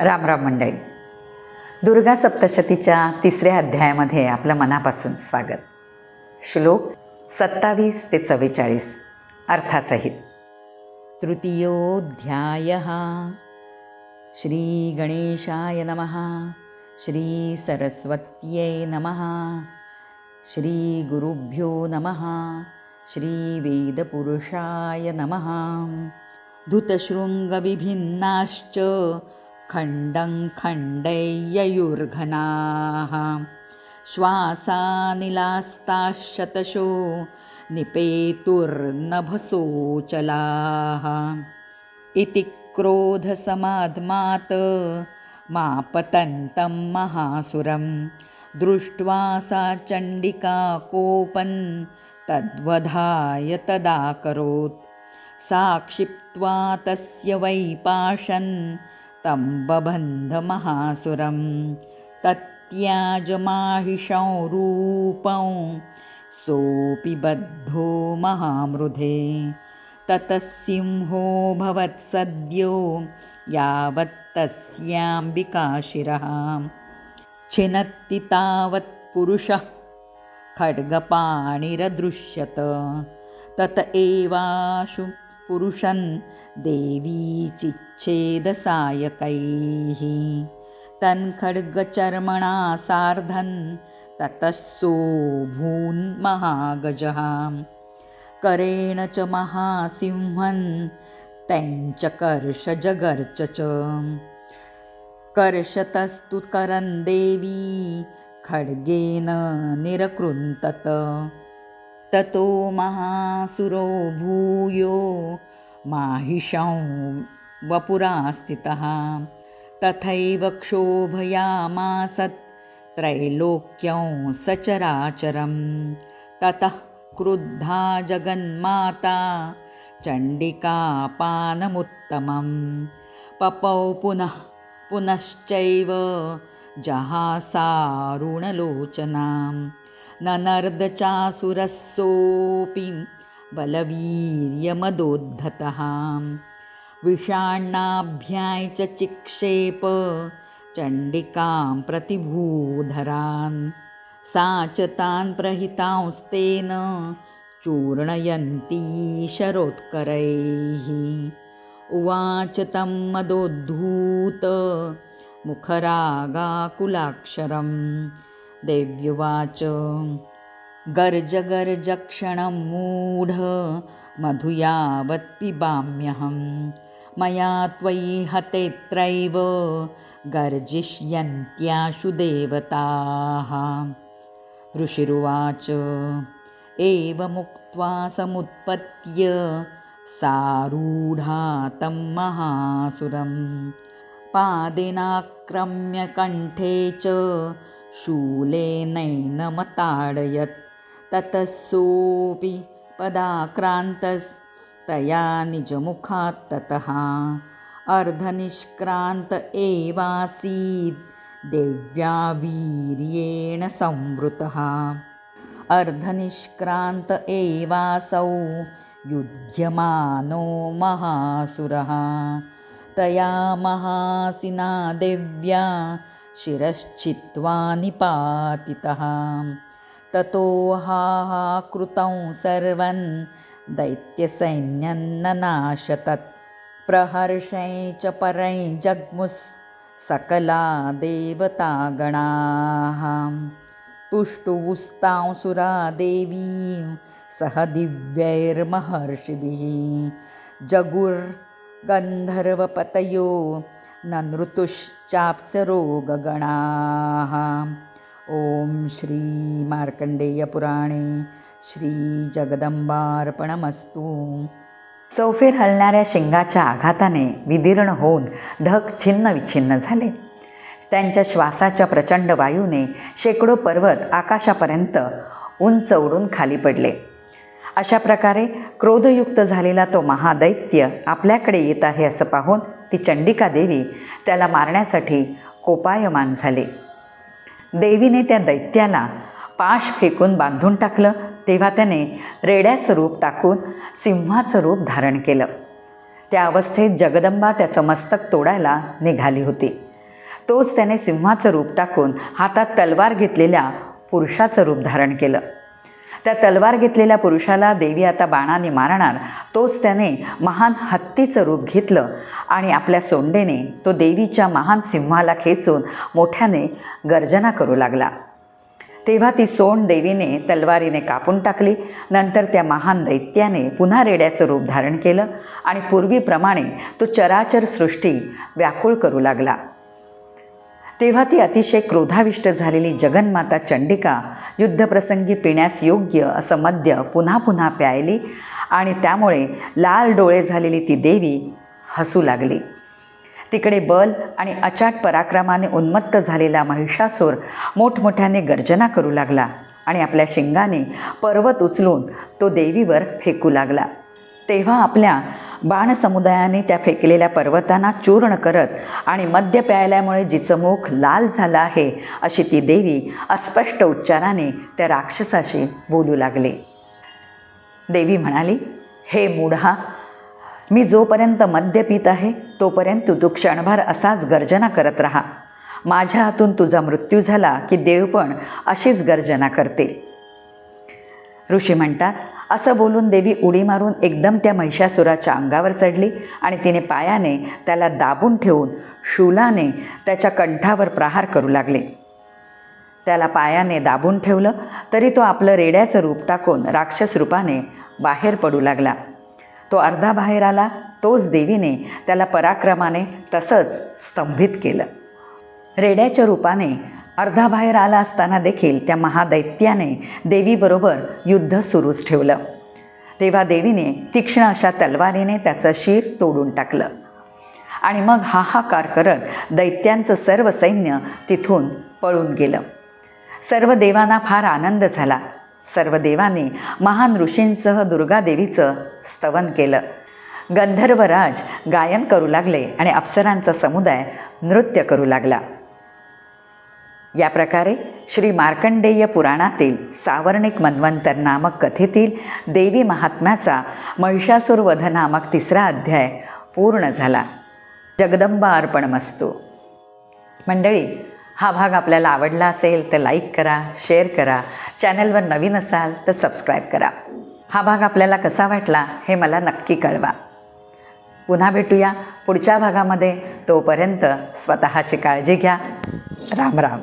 रामराम मंडळी. दुर्गा सप्तशतीच्या तिसऱ्या अध्यायामध्ये आपलं मनापासून स्वागत. श्लोक सत्तावीस ते चव्वेचाळीस अर्थासहित. तृतीयोध्याय श्रीगणेशाय नमः. श्रीसरस्वत्यै नमः. श्रीगुरुभ्यो नमः. श्रीवेदपुरुषाय नमः. धुतशृङ्गविभिन्नाश्च खण्डं खण्डय्ययुर्घनाः श्वासानिलास्ताः शतशो निपेतुर्नभसोचलाः। इति क्रोधसमाध्मात् मा पतन्तं महासुरं। दृष्ट्वा सा चण्डिका कोपन् तद्वधाय तदाकरोत्। सा क्षिप्त्वा तस्य वै पाशन् तं बबन्धमहासुरं तत्याजमाहिषं रूपं सोऽपि बद्धो महामृधे। ततः सिंहो भवत्सद्यो यावत्तस्याम्बिकाशिरः छिनत्ति तावत् पुरुषः खड्गपाणिरदृश्यत। तत एवाशु पुरुषन् देवीचिच्छेदसायकैः तन् तन्खड्गचर्मणा सार्धन् ततः सोऽभून्महागजः करेण च महासिंहन् तञ्च कर्षजगर्च च। कर्षतस्तु करन् देवी खड्गेन निरकृन्तत। ततो महासुरो भूयो माहिषं वपुरा स्थितः। तथैव क्षोभयामासत् त्रैलोक्यं सचराचरं ततः क्रुद्धा जगन्माता चण्डिकापानमुत्तमं पपौ पुनः पुनश्चैव जहासारुणलोचनां ननर्दचासुरस्सोऽपि बलवीर्यमदोद्धतः। विषाण्णाभ्याय च चिक्षेप चण्डिकां प्रतिभूधरान्। सा च तान् प्रहितांस्तेन चूर्णयन्ती शरोत्करैः। उवाच तं मदोद्धूत मुखरागाकुलाक्षरम्। देव्युवाच। गर्ज गर्जक्षणं मूढ मधु यावत् पिबाम्यहं। मया त्वयि हतेऽत्रैव गर्जिष्यन्त्याशु देवताः। ऋषिरुवाच एवमुक्त्वा समुत्पत्य सारूढा तं महासुरं पादेनाक्रम्य कण्ठे च शूलेनैनमताडयत् ततः सोऽपि पदाक्रान्तस्तया निजमुखात् ततः। अर्धनिष्क्रान्त एवासीत्। देव्या वीर्येण संवृतः। अर्धनिष्क्रान्त एवासौ युध्यमानो महासुरः। तया महासिना देव्या शिरश्चित्वा निपातितः। ततो हाहाकृतं सर्वन् दैत्यसैन्यन्ननाशतत् प्रहर्षै च परै जग्मुस् सकला देवतागणाः। तुष्टुवुस्तांसुरा देवी सह दिव्यैर्महर्षिभिः। जगुर्गन्धर्वपतयो ननृतुश्चाप्सरो गगणाः ॐ श्रीमार्कण्डेयपुराणे श्रीजगदम्बार्पणमस्तु चौफेर हलणाऱ्या शिंगाच्या आघाताने विदीर्ण होऊन ढग छिन्न विच्छिन्न झाले. त्यांच्या श्वासाच्या प्रचंड वायूने शेकडो पर्वत आकाशापर्यंत उंच उडून खाली पडले. अशा प्रकारे क्रोधयुक्त झालेला तो महादैत्य आपल्याकडे येत आहे असं पाहून ती चंडिका देवी त्याला मारण्यासाठी कोपायमान झाले. देवीने त्या दैत्याला पाश फेकून बांधून टाकलं तेव्हा त्याने रेड्याचं रूप टाकून सिंहाचं रूप धारण केलं. त्या अवस्थेत जगदंबा त्याचं मस्तक तोडायला निघाली होती. तोच त्याने सिंहाचं रूप टाकून हातात तलवार घेतलेल्या पुरुषाचं रूप धारण केलं. त्या तलवार घेतलेल्या पुरुषाला देवी आता बाणाने मारणार तोच त्याने महान हत्तीचं रूप घेतलं आणि आपल्या सोंडेने तो देवीच्या महान सिंहाला खेचून मोठ्याने गर्जना करू लागला. तेव्हा ती सोंड देवीने तलवारीने कापून टाकली नंतर त्या महान दैत्याने पुन्हा रेड्याचं रूप धारण केलं आणि पूर्वीप्रमाणे तो चराचर सृष्टी व्याकुळ करू लागला. तेव्हा ती अतिशय क्रोधाविष्ट झालेली जगन्माता चंडिका युद्धप्रसंगी पिण्यास योग्य असं मद्य पुन्हा पुन्हा प्यायली आणि त्यामुळे लाल डोळे झालेली ती देवी हसू लागली. तिकडे बल आणि अचाट पराक्रमाने उन्मत्त झालेला महिषासूर मोठमोठ्याने गर्जना करू लागला आणि आपल्या शिंगाने पर्वत उचलून तो देवीवर फेकू लागला. तेव्हा आपल्या बाण समुदायाने त्या फेकलेल्या पर्वतांना चूर्ण करत आणि मद्य प्यायल्यामुळे जिचं मुख लाल झालं आहे अशी ती देवी अस्पष्ट उच्चाराने त्या राक्षसाशी बोलू लागले. देवी म्हणाली हे मूढा मी जोपर्यंत मद्य पित आहे तोपर्यंत तू क्षणभर असाच गर्जना करत राहा. माझ्या हातून तुझा मृत्यू झाला की देव पण अशीच गर्जना करते. ऋषी म्हणतात असं बोलून देवी उडी मारून एकदम त्या महिषासुराच्या अंगावर चढली आणि तिने पायाने त्याला दाबून ठेवून शूलाने त्याच्या कंठावर प्रहार करू लागले. त्याला पायाने दाबून ठेवलं तरी तो आपलं रेड्याचं रूप टाकून राक्षस रूपाने बाहेर पडू लागला. तो अर्धा बाहेर आला तोच देवीने त्याला पराक्रमाने तसंच स्तंभित केलं. रेड्याच्या रूपाने अर्धा बाहेर आला असताना देखील त्या महादैत्याने देवीबरोबर युद्ध सुरूच ठेवलं. तेव्हा देवीने तीक्ष्ण अशा तलवारीने त्याचं शिर तोडून टाकलं. आणि मग हाहाकार करत दैत्यांचं सर्व सैन्य तिथून पळून गेलं. सर्व देवांना फार आनंद झाला. सर्व देवांनी महान ऋषींसह दुर्गादेवीचं स्तवन केलं. गंधर्वराज गायन करू लागले आणि अप्सरांचा समुदाय नृत्य करू लागला. या प्रकारे श्री मार्कंडेय पुराणातील सावर्णिक मन्वंतर नामक कथेतील देवी महात्म्याचा महिषासुरवध नामक तिसरा अध्याय पूर्ण झाला. जगदंबा अर्पणमस्तू. मंडळी हा भाग आपल्याला आवडला असेल तर लाईक करा शेअर करा चॅनलवर नवीन असाल तर सबस्क्राईब करा. हा भाग आपल्याला कसा वाटला हे मला नक्की कळवा. पुन्हा भेटूया पुढच्या भागामध्ये. तोपर्यंत स्वतःची काळजी घ्या. राम राम.